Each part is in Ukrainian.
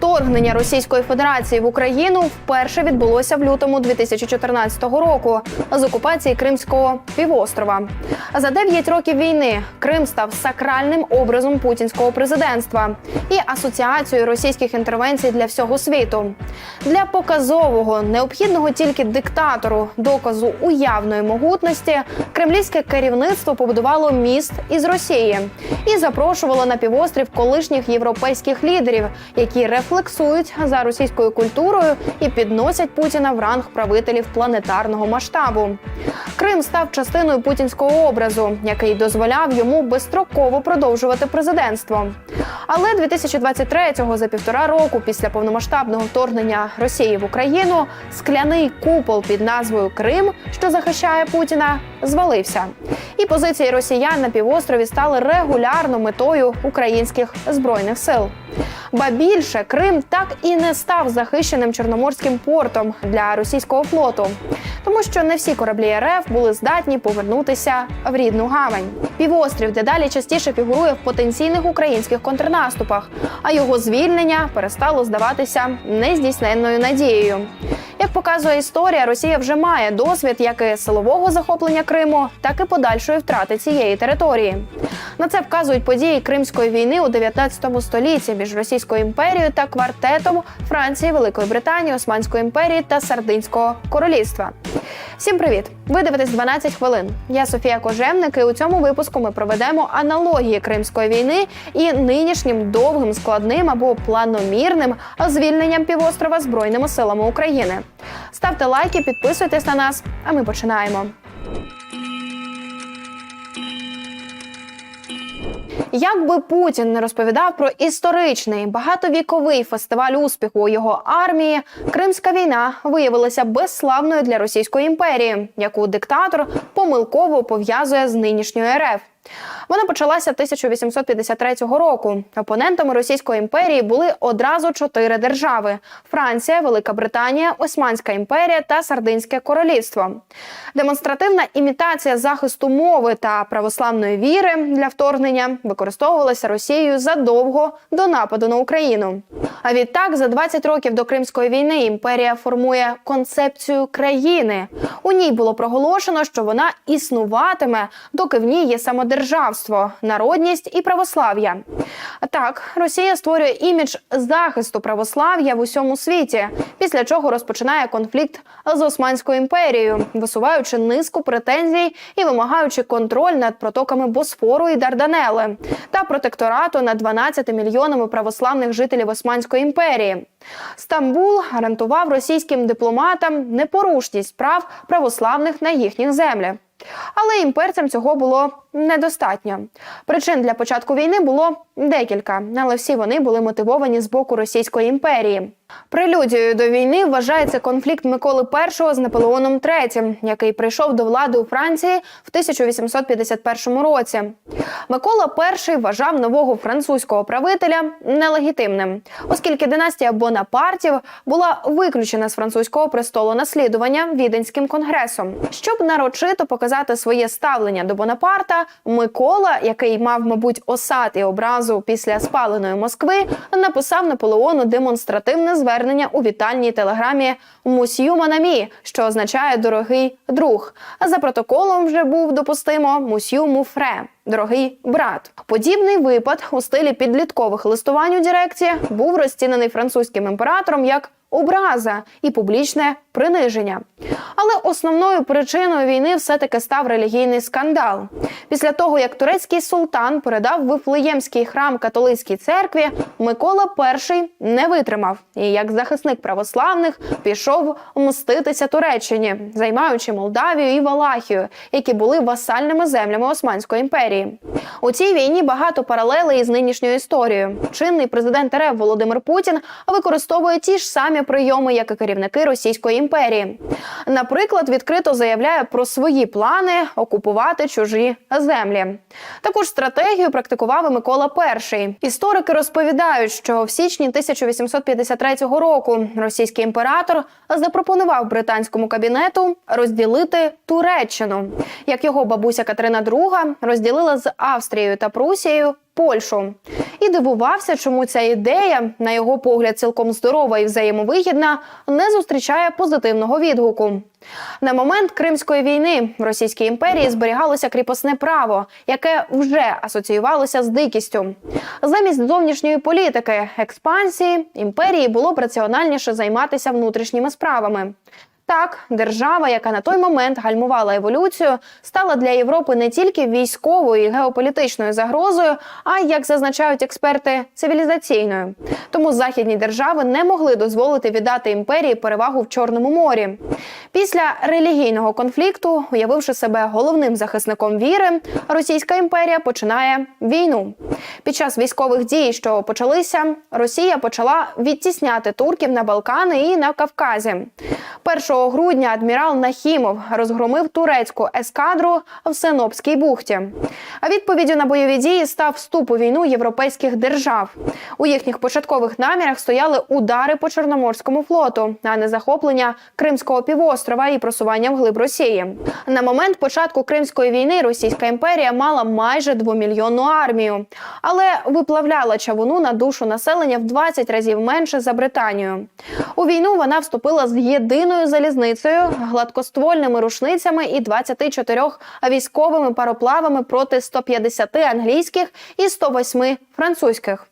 Вторгнення Російської Федерації в Україну вперше відбулося в лютому 2014 року з окупації Кримського півострова. За 9 років війни Крим став сакральним образом путінського президентства і асоціацією російських інтервенцій для всього світу. Для показового необхідного тільки диктатору доказу уявної могутності кремлівське керівництво побудувало міст із Росії і запрошувало на півострів колишніх європейських лідерів, які рефлексують за російською культурою і підносять Путіна в ранг правителів планетарного масштабу. Крим став частиною путінського образу, який дозволяв йому безстроково продовжувати президентство. Але 2023-го, за півтора року після повномасштабного вторгнення Росії в Україну, скляний купол під назвою Крим, що захищає Путіна, звалився. І позиції росіян на півострові стали регулярно метою українських збройних сил. Ба більше Крим так і не став захищеним чорноморським портом для російського флоту, тому що не всі кораблі РФ були здатні повернутися в рідну гавань. Півострів дедалі частіше фігурує в потенційних українських контрнаступах, а його звільнення перестало здаватися нездійсненною надією. Як показує історія, Росія вже має досвід як і силового захоплення Криму, так і подальшої втрати цієї території. На це вказують події Кримської війни у 19 столітті між Російською імперією та квартетом Франції, Великої Британії, Османської імперії та Сардинського королівства. Всім привіт! Ви дивитесь 12 хвилин. Я Софія Кожевник, і у цьому випуску ми проведемо аналогії Кримської війни і нинішнім довгим, складним або планомірним звільненням півострова збройними силами України. Ставте лайки, підписуйтесь на нас, а ми починаємо. Як би Путін не розповідав про історичний багатовіковий фестиваль успіху у його армії, Кримська війна виявилася безславною для Російської імперії, яку диктатор помилково пов'язує з нинішньою РФ. Вона почалася 1853 року. Опонентами Російської імперії були одразу чотири держави: Франція, Велика Британія, Османська імперія та Сардинське королівство. Демонстративна імітація захисту мови та православної віри для вторгнення використовувалася Росією задовго до нападу на Україну. А відтак, за 20 років до Кримської війни, імперія формує концепцію країни. У ній було проголошено, що вона існуватиме, доки в ній є самодержавство, народність і православ'я. Так, Росія створює імідж захисту православ'я в усьому світі, після чого розпочинає конфлікт з Османською імперією, висуваючи низку претензій і вимагаючи контроль над протоками Босфору і Дарданели та протекторату над 12 мільйонами православних жителів Османської імперії. Стамбул гарантував російським дипломатам непорушність прав православних на їхніх землях. Але імперцям цього було недостатньо. Причин для початку війни було декілька, але всі вони були мотивовані з боку Російської імперії. Прелюдією до війни вважається конфлікт Миколи І з Наполеоном III, який прийшов до влади у Франції в 1851 році. Микола І вважав нового французького правителя нелегітимним, оскільки династія Бонапартів була виключена з французького престолу наслідування віденським конгресом. Щоб нарочито показати своє ставлення до Бонапарта, Микола, який мав, мабуть, осад і образу після спаленої Москви, написав Наполеону демонстративне звернення у вітальній телеграмі Мусью Манамі, що означає дорогий друг. За протоколом вже був допустимо Мусью Муфре. Дорогий брат, подібний випад у стилі підліткових листувань у дирекції був розцінений французьким імператором як образа і публічне приниження. Але основною причиною війни все-таки став релігійний скандал. Після того, як турецький султан передав Вифлеємський храм католицькій церкві, Микола І не витримав і як захисник православних пішов мститися Туреччині, займаючи Молдавію і Валахію, які були васальними землями Османської імперії. У цій війні багато паралелей із нинішньою історією. Чинний президент РФ Володимир Путін використовує ті ж самі прийоми, як і керівники Російської імперії. Наприклад, відкрито заявляє про свої плани окупувати чужі землі. Таку ж стратегію практикував і Микола І. Історики розповідають, що в січні 1853 року російський імператор запропонував британському кабінету розділити Туреччину, як його бабуся Катерина II розділила з Австрією та Прусією Польщу. І дивувався, чому ця ідея, на його погляд, цілком здорова і взаємовигідна, не зустрічає позитивного відгуку. На момент Кримської війни в Російській імперії зберігалося кріпосне право, яке вже асоціювалося з дикістю. Замість зовнішньої політики експансії імперії було б раціональніше займатися внутрішніми справами. Так, держава, яка на той момент гальмувала еволюцію, стала для Європи не тільки військовою і геополітичною загрозою, а як зазначають експерти, цивілізаційною. Тому західні держави не могли дозволити віддати імперії перевагу в Чорному морі. Після релігійного конфлікту, уявивши себе головним захисником віри, Російська імперія починає війну. Під час військових дій, що почалися, Росія почала відтісняти турків на Балкани і на Кавказі. 1 грудня адмірал Нахімов розгромив турецьку ескадру в Синопській бухті. А відповіддю на бойові дії став вступ у війну європейських держав. У їхніх початкових намірах стояли удари по Чорноморському флоту, а не захоплення Кримського півострова і просування вглиб Росії. На момент початку Кримської війни Російська імперія мала майже двомільйонну армію, але виплавляла чавуну на душу населення в 20 разів менше за Британію. У війну вона вступила з єдиною залізницею, гладкоствольними рушницями і 24 військовими пароплавами проти 150 англійських і 108 французьких.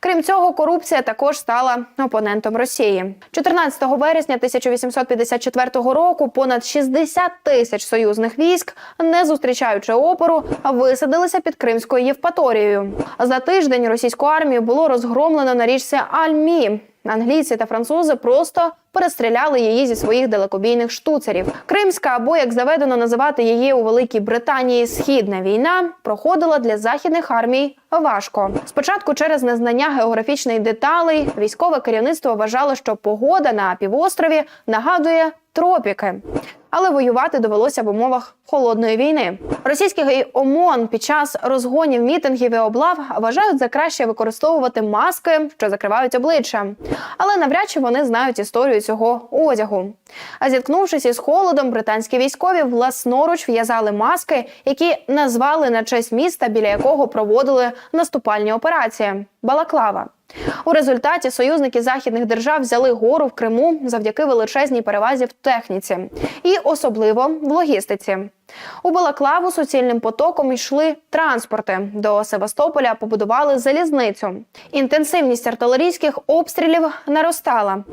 Крім цього, корупція також стала опонентом Росії. 14 вересня 1854 року понад 60 тисяч союзних військ, не зустрічаючи опору, висадилися під Кримською Євпаторією. За тиждень російську армію було розгромлено на річці Альмі. Англійці та французи просто перестріляли її зі своїх далекобійних штуцерів. Кримська, або як заведено називати її у Великій Британії Східна війна, проходила для західних армій важко. Спочатку, через незнання географічних деталей, військове керівництво вважало, що погода на півострові нагадує тропіки. Але воювати довелося в умовах холодної війни. Російський ОМОН під час розгонів мітингів і облав вважають за краще використовувати маски, що закривають обличчя. Але навряд чи вони знають історію цього одягу. А зіткнувшись із холодом, британські військові власноруч в'язали маски, які назвали на честь міста, біля якого проводили наступальні операції Балаклава. У результаті союзники західних держав взяли гору в Криму завдяки величезній перевазі в техніці і особливо в логістиці. У Балаклаву суцільним потоком йшли транспорти. До Севастополя побудували залізницю. Інтенсивність артилерійських обстрілів наростала.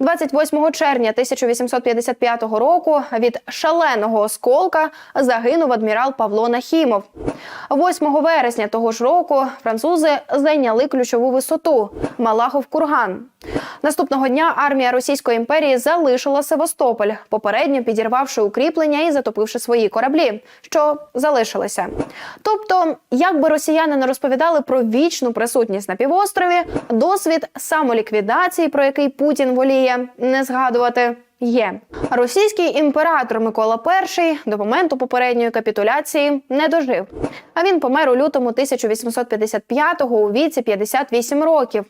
28 червня 1855 року від шаленого осколка загинув адмірал Павло Нахімов. 8 вересня того ж року французи зайняли ключову висоту Малахов курган. Наступного дня армія Російської імперії залишила Севастополь, попередньо підірвавши укріплення і затопивши свої кораблі, що залишилися. Тобто, як би росіяни не розповідали про вічну присутність на півострові, досвід самоліквідації, про який Путін воліє не згадувати. Є російський імператор Микола І до моменту попередньої капітуляції не дожив. А він помер у лютому 1855-го у віці 58 років.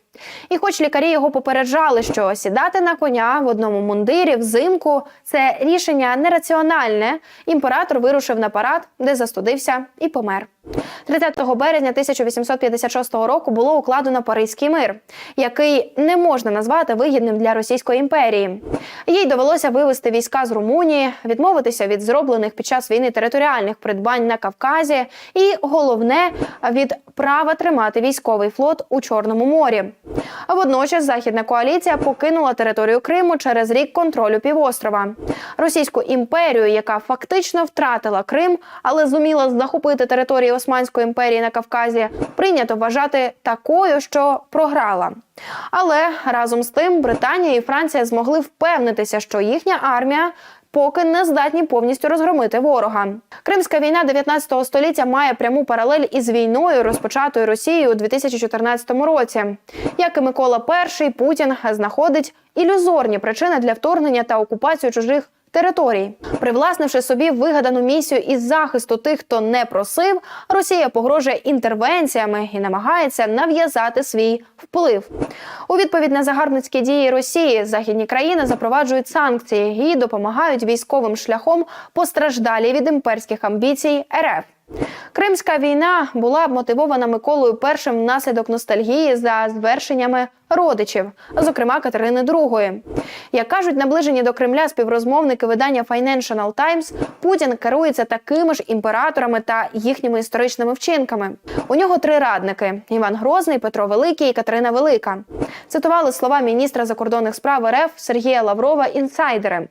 І, хоч лікарі його попереджали, що сідати на коня в одному мундирі взимку це рішення нераціональне. Імператор вирушив на парад, де застудився і помер. 30 березня 1856 року було укладено Паризький мир, який не можна назвати вигідним для Російської імперії. Їй довелося вивести війська з Румунії, відмовитися від зроблених під час війни територіальних придбань на Кавказі, і головне від права тримати військовий флот у Чорному морі. Водночас західна коаліція покинула територію Криму через рік контролю півострова. Російську імперію, яка фактично втратила Крим, але зуміла захопити території Османської імперії на Кавказі, прийнято вважати такою, що програла. Але разом з тим Британія і Франція змогли впевнитися, що їхня армія. Поки не здатні повністю розгромити ворога. Кримська війна 19 століття має пряму паралель із війною, розпочатою Росією у 2014 році. Як і Микола І, Путін знаходить ілюзорні причини для вторгнення та окупацію чужих територій. Привласнивши собі вигадану місію із захисту тих, хто не просив, Росія погрожує інтервенціями і намагається нав'язати свій вплив. У відповідь на загарбницькі дії Росії західні країни запроваджують санкції і допомагають військовим шляхом постраждалі від імперських амбіцій РФ. Кримська війна була мотивована Миколою І внаслідок ностальгії за звершеннями родичів, зокрема Катерини II. Як кажуть наближені до Кремля співрозмовники видання Financial Times, Путін керується такими ж імператорами та їхніми історичними вчинками. У нього три радники: Іван Грозний, Петро Великий і Катерина Велика. Цитували слова міністра закордонних справ РФ Сергія Лаврова інсайдери.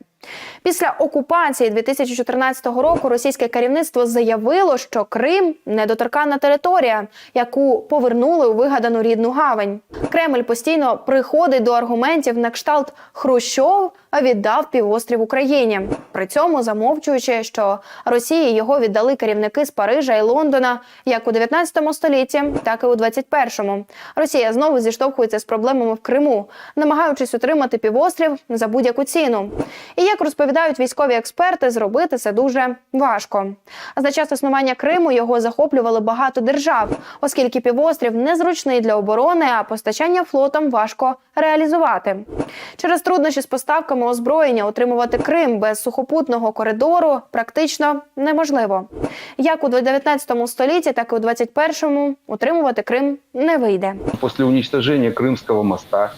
Після окупації 2014 року російське керівництво заявило, що Крим недоторканна територія, яку повернули у вигадану рідну гавань. Кремль постійно приходить до аргументів на кшталт Хрущов віддав півострів Україні, при цьому замовчуючи, що Росії його віддали керівники з Парижа і Лондона як у 19 столітті, так і у 21-му. Росія знову зіштовхується з проблемами в Криму, намагаючись утримати півострів за будь-яку ціну. І як розповідають військові експерти, зробити це дуже важко. А за час існування Криму його захоплювали багато держав, оскільки півострів незручний для оборони, а постачання флотом важко реалізувати. Через труднощі з поставками озброєння отримувати Крим без сухопутного коридору практично неможливо. Як у 19 столітті, так і у 21-му утримувати Крим не вийде. После уничтожения Крымского моста,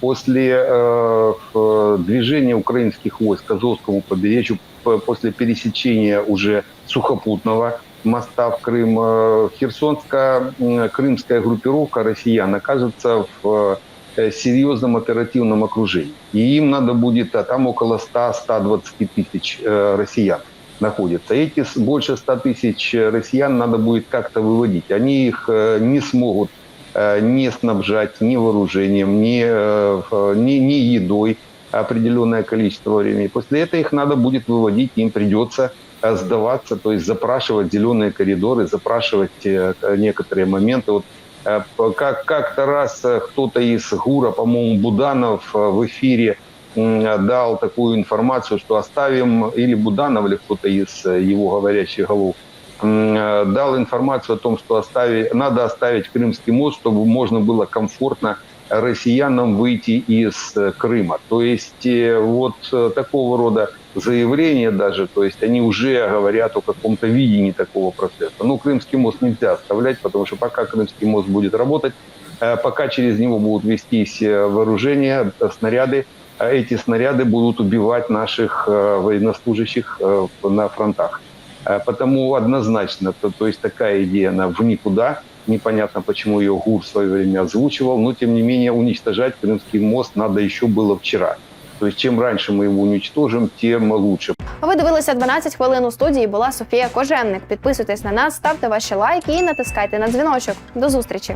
после э, э, движения украинских войск к Азовскому побережью, п- после пересечения уже сухопутного моста в Крым, э, херсонская м, крымская группировка россиян окажется в э, серьезном оперативном окружении. И им надо будет, а там около 100-120 тысяч э, россиян находятся. Эти с- больше 100 тысяч россиян надо будет как-то выводить. Они их э, не смогут э, не снабжать ни вооружением, ни, э, в- ни, ни едой определенное количество времени. После этого их надо будет выводить, им придется э, сдаваться, то есть запрашивать зеленые коридоры, запрашивать э, некоторые моменты. Вот э, п- как, как-то раз э, кто-то из ГУРа, по-моему, Буданов э, в эфире м, дал такую информацию, что оставим, или Буданов, или кто-то из э, его говорящих голов, м, э, дал информацию о том, что остави- надо оставить Крымский мост, чтобы можно было комфортно россиянам выйти из э, Крыма. То есть э, вот э, такого рода заявления даже, то есть они уже говорят о каком-то видении такого процесса. Ну, Крымский мост нельзя оставлять, потому что пока Крымский мост будет работать, э, пока через него будут вестись э, вооружения, э, снаряды, а эти снаряды будут убивать наших э, военнослужащих э, на фронтах. Э, Потому однозначно, то, то есть такая идея, она в никуда. Непонятно, почему ее ГУР в свое время озвучивал, но тем не менее уничтожать Крымский мост надо еще было вчера. То есть чем раньше мы его уничтожим, тем лучше. Ви дивилися 12 хвилин у студії. Була Софія Кожевник. Підписуйтесь на нас, ставте ваші лайки і натискайте на дзвіночок. До зустрічі.